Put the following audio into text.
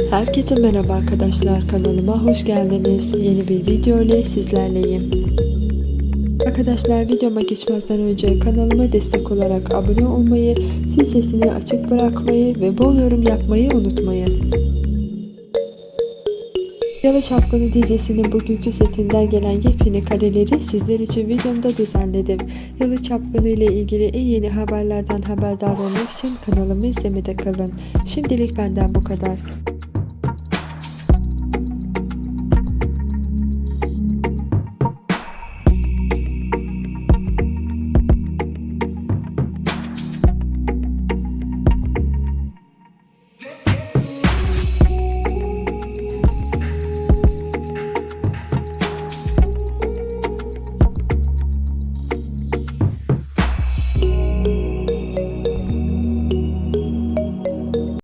Herkese merhaba arkadaşlar kanalıma hoş geldiniz. Yeni bir video ile sizlerleyim. Arkadaşlar videoma geçmezden önce kanalıma destek olarak abone olmayı, zil sesini açık bırakmayı ve bol yorum yapmayı unutmayın. Yalı Çapkını dizisinin bugünkü setinden gelen yepyeni kareleri sizler için videomda düzenledim. Yalı Çapkını ile ilgili en yeni haberlerden haberdar olmak için kanalımı izlemede kalın. Şimdilik benden bu kadar.